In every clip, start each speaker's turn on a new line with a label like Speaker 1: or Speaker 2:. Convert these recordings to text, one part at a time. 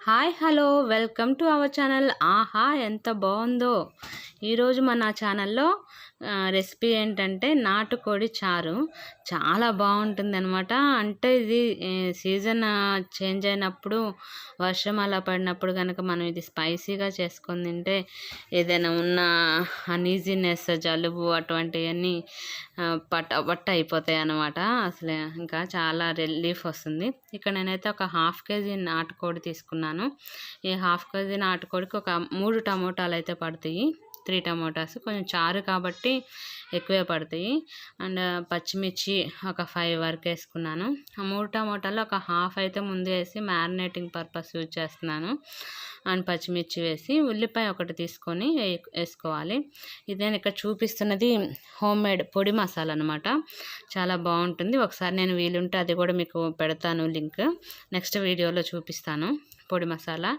Speaker 1: Hi hello welcome to our channel. ఆహా ఎంత బాగుందో. ఈరోజు మన ఛానల్లో రెసిపీ ఏంటంటే నాటుకోడి చారు. చాలా బాగుంటుంది అనమాట అంటే ఇది సీజన్ చేంజ్ అయినప్పుడు వర్షం అలా పడినప్పుడు కనుక మనం ఇది స్పైసీగా చేసుకొని తింటే ఏదైనా ఉన్న అనీజీనెస్ జలుబు అటువంటివన్నీ పట్ట పట్ట అయిపోతాయి అన్నమాట అసలు ఇంకా చాలా రిలీఫ్ వస్తుంది. ఇక్కడ నేనైతే ఒక హాఫ్ కేజీ నాటుకోడి తీసుకున్నాను. ఈ హాఫ్ కేజీ నాటుకోడికి ఒక మూడు టమోటాలు అయితే పడతాయి. త్రీ టమాటాస్ కొంచెం చారు కాబట్టి ఎక్కువే పడతాయి. అండ్ పచ్చిమిర్చి ఒక ఫైవ్ వరకు వేసుకున్నాను. ఆ మూడు టమోటాలు ఒక హాఫ్ అయితే ముందు వేసి మ్యారినేటింగ్ పర్పస్ యూజ్ చేస్తున్నాను. అండ్ పచ్చిమిర్చి వేసి ఉల్లిపాయ ఒకటి తీసుకొని వేసుకోవాలి. ఇది నేను ఇక్కడ చూపిస్తున్నది హోమ్ మేడ్ పొడి మసాలా అనమాట చాలా బాగుంటుంది. ఒకసారి నేను వీలుంటే అది కూడా మీకు పెడతాను లింక్. నెక్స్ట్ వీడియోలో చూపిస్తాను పొడి మసాలా.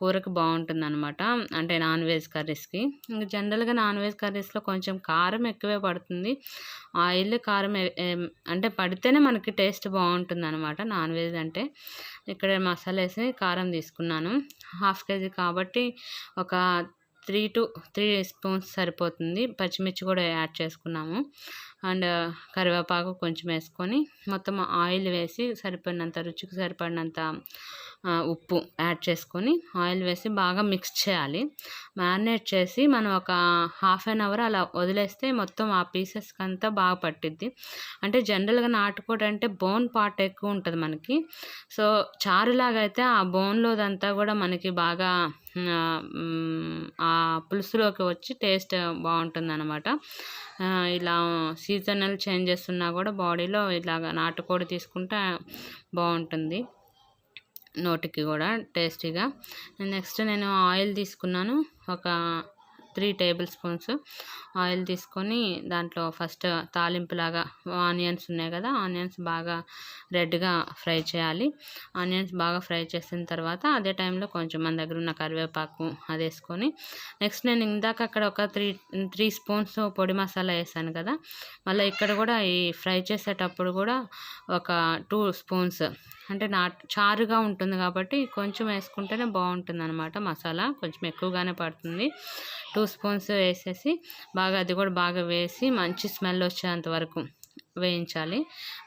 Speaker 1: కూరకు బాగుంటుంది అనమాట అంటే నాన్ వెజ్ కర్రీస్కి. ఇంకా జనరల్గా నాన్ వెజ్ కర్రీస్లో కొంచెం కారం ఎక్కువే పడుతుంది. ఆయిల్ కారం అంటే పడితేనే మనకి టేస్ట్ బాగుంటుంది అనమాట నాన్ వెజ్ అంటే. ఇక్కడ మసాలా వేసి కారం తీసుకున్నాను. హాఫ్ కేజీ కాబట్టి ఒక త్రీ టు త్రీ స్పూన్స్ సరిపోతుంది. పచ్చిమిర్చి కూడా యాడ్ చేసుకున్నాము. అండ్ కరివేపాకు కొంచెం వేసుకొని మొత్తం ఆయిల్ వేసి సరిపడినంత రుచికి సరిపడినంత ఉప్పు యాడ్ చేసుకొని ఆయిల్ వేసి బాగా మిక్స్ చేయాలి. మ్యారినేట్ చేసి మనం ఒక హాఫ్ అన్ అవర్ అలా వదిలేస్తే మొత్తం ఆ పీసెస్కి అంతా బాగా పట్టిద్ది. అంటే జనరల్గా నాటుకోడి అంటే బోన్ పార్ట్ ఎక్కువ ఉంటుంది మనకి. సో చారులాగా అయితే ఆ బోన్లోదంతా కూడా మనకి బాగా ఆ, ఆ పులుసులోకి వచ్చి టేస్ట్ బాగుంటుంది అనమాట ఇలా సీజనల్ చేంజెస్ ఉన్నా కూడా బాడీలో ఇలాగ నాటుకోడి తీసుకుంటే బాగుంటుంది. నోటికి కూడా టేస్టీగా. నెక్స్ట్ నేను ఆయిల్ తీసుకున్నాను. ఒక త్రీ టేబుల్ స్పూన్స్ ఆయిల్ తీసుకొని దాంట్లో ఫస్ట్ తాలింపులాగా ఆనియన్స్ ఉన్నాయి కదా ఆనియన్స్ బాగా రెడ్గా ఫ్రై చేయాలి. ఆనియన్స్ బాగా ఫ్రై చేసిన తర్వాత అదే టైంలో కొంచెం మన దగ్గర ఉన్న కరివేపాకు అది వేసుకొని నెక్స్ట్ నేను ఇందాక అక్కడ ఒక త్రీ త్రీ స్పూన్స్ పొడి మసాలా వేసాను కదా మళ్ళీ ఇక్కడ కూడా ఈ ఫ్రై చేసేటప్పుడు కూడా ఒక టూ స్పూన్స్ అంటే నా చారుగా ఉంటుంది కాబట్టి కొంచెం వేసుకుంటేనే బాగుంటుంది అనమాట మసాలా కొంచెం ఎక్కువగానే పడుతుంది. టూ స్పూన్స్ వేసేసి బాగా అది కూడా బాగా వేసి మంచి స్మెల్ వచ్చేంత వరకు వేయించాలి.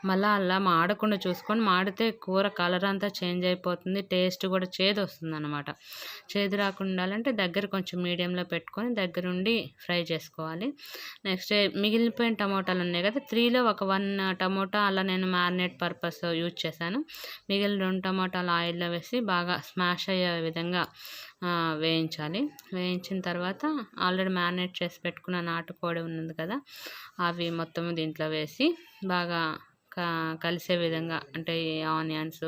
Speaker 1: మళ్ళీ అలా మాడకుండా చూసుకొని మాడితే కూర కలర్ అంతా చేంజ్ అయిపోతుంది టేస్ట్ కూడా చేదు వస్తుంది అనమాట చేదు రాకుండా ఉండాలంటే దగ్గర కొంచెం మీడియంలో పెట్టుకొని దగ్గరుండి ఫ్రై చేసుకోవాలి. నెక్స్ట్ మిగిలిపోయిన టమోటాలు ఉన్నాయి కదా త్రీలో ఒక వన్ టమోటా అలా నేను మ్యారినేట్ పర్పస్ యూజ్ చేశాను. మిగిలిన రెండు టమోటాలు ఆయిల్లో వేసి బాగా స్మాష్ అయ్యే విధంగా వేయించాలి. వేయించిన తర్వాత ఆల్రెడీ మ్యారినేట్ చేసి పెట్టుకున్న నాటుకోడి ఉన్నది కదా అవి మొత్తం దీంట్లో వేసి బాగా క- కలిసే విధంగా అంటే ఈ ఆనియన్స్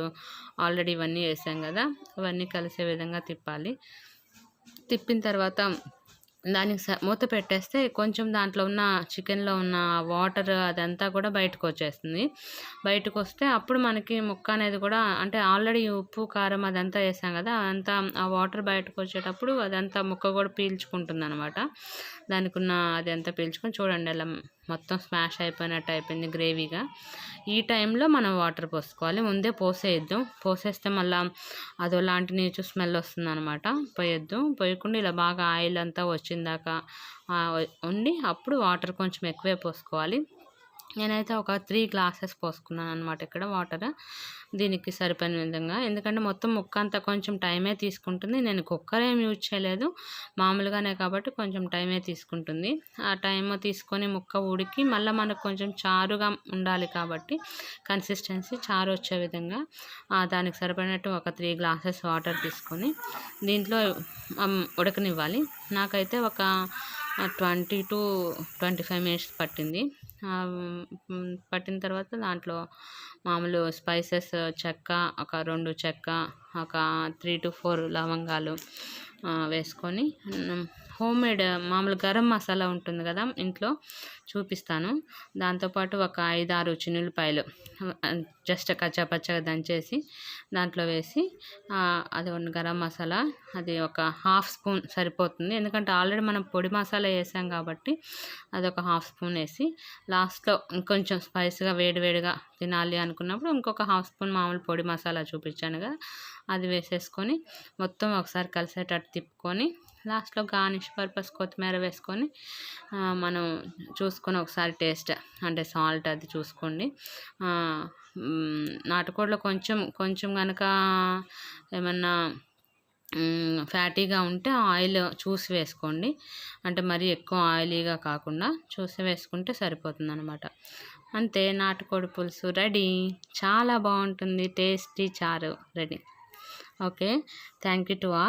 Speaker 1: ఆల్రెడీ ఇవన్నీ వేసాం కదా ఇవన్నీ కలిసే విధంగా తిప్పాలి. తిప్పిన తర్వాత దానికి స- మూత పెట్టేస్తే కొంచెం దాంట్లో ఉన్న చికెన్లో ఉన్న వాటర్ అదంతా కూడా బయటకు వచ్చేస్తుంది. బయటకు వస్తే అప్పుడు మనకి ముక్క అనేది కూడా అంటే ఆల్రెడీ ఉప్పు కారం అదంతా వేసాం కదా అదంతా ఆ వాటర్ బయటకు వచ్చేటప్పుడు అదంతా ముక్క కూడా పీల్చుకుంటుంది అనమాట దానికి ఉన్న అదంతా పీల్చుకొని చూడండి అలా మొత్తం స్మాష్ అయిపోయినట్టు అయిపోయింది గ్రేవీగా. ఈ టైంలో మనం వాటర్ పోసుకోవాలి. ముందే పోసేయద్దు. పోసేస్తే మళ్ళీ అదో లాంటి నీచు స్మెల్ వస్తుంది అనమాట పోయొద్దు. పోయకుండా ఇలా బాగా ఆయిల్ అంతా వచ్చిందాక ఉండి అప్పుడు వాటర్ కొంచెం ఎక్కువే పోసుకోవాలి. నేనైతే ఒక త్రీ గ్లాసెస్ పోసుకున్నాను అనమాట ఇక్కడ వాటర్. దీనికి సరిపోయిన విధంగా. ఎందుకంటే మొత్తం ముక్క అంతా కొంచెం టైమే తీసుకుంటుంది. నేను కుక్కర్ ఏం యూజ్ చేయలేదు. మామూలుగానే కాబట్టి కొంచెం టైమే తీసుకుంటుంది. ఆ టైం తీసుకొని ముక్క ఉడికి మళ్ళీ మనకు కొంచెం చారుగా ఉండాలి కాబట్టి కన్సిస్టెన్సీ చారు వచ్చే విధంగా దానికి సరిపడినట్టు ఒక త్రీ గ్లాసెస్ వాటర్ తీసుకొని దీంట్లో ఉడకనివ్వాలి. నాకైతే ఒక twenty to twenty five minutes పట్టింది. పట్టిన తర్వాత దాంట్లో మామూలు స్పైసెస్ చెక్క ఒక రెండు చెక్క ఒక త్రీ టు ఫోర్ లవంగాలు వేసుకొని హోమ్ మేడ్ మామూలు గరం మసాలా ఉంటుంది కదా ఇంట్లో చూపిస్తాను. దాంతోపాటు ఒక ఐదు ఆరు చిన్నులపాయలు జస్ట్ కచ్చా పచ్చగా దంచేసి దాంట్లో వేసి అది గరం మసాలా అది ఒక హాఫ్ స్పూన్ సరిపోతుంది. ఎందుకంటే ఆల్రెడీ మనం పొడి మసాలా వేసాం కాబట్టి అది ఒక హాఫ్ స్పూన్ వేసి లాస్ట్లో ఇంకొంచెం స్పైస్గా వేడివేడిగా తినాలి అనుకున్నప్పుడు ఇంకొక హాఫ్ స్పూన్ మామూలు పొడి మసాలా చూపించాను కదా అది వేసేసుకొని మొత్తం ఒకసారి కలిసేటట్టు తిప్పుకొని లాస్ట్లో గార్నిష్ పర్పస్ కొత్తిమీర వేసుకొని మనం చూసుకొని ఒకసారి టేస్ట్ అంటే సాల్ట్ అది చూసుకోండి. నాటుకోడిలో కొంచెం కొంచెం కనుక ఏమన్నా ఫ్యాటీగా ఉంటే ఆయిల్ చూసి వేసుకోండి. అంటే మరీ ఎక్కువ ఆయిలీగా కాకుండా చూసి వేసుకుంటే సరిపోతుంది అనమాట అంతే నాటుకోడి పులుసు రెడీ. చాలా బాగుంటుంది టేస్టీ చారు ready. Okay thank you to all.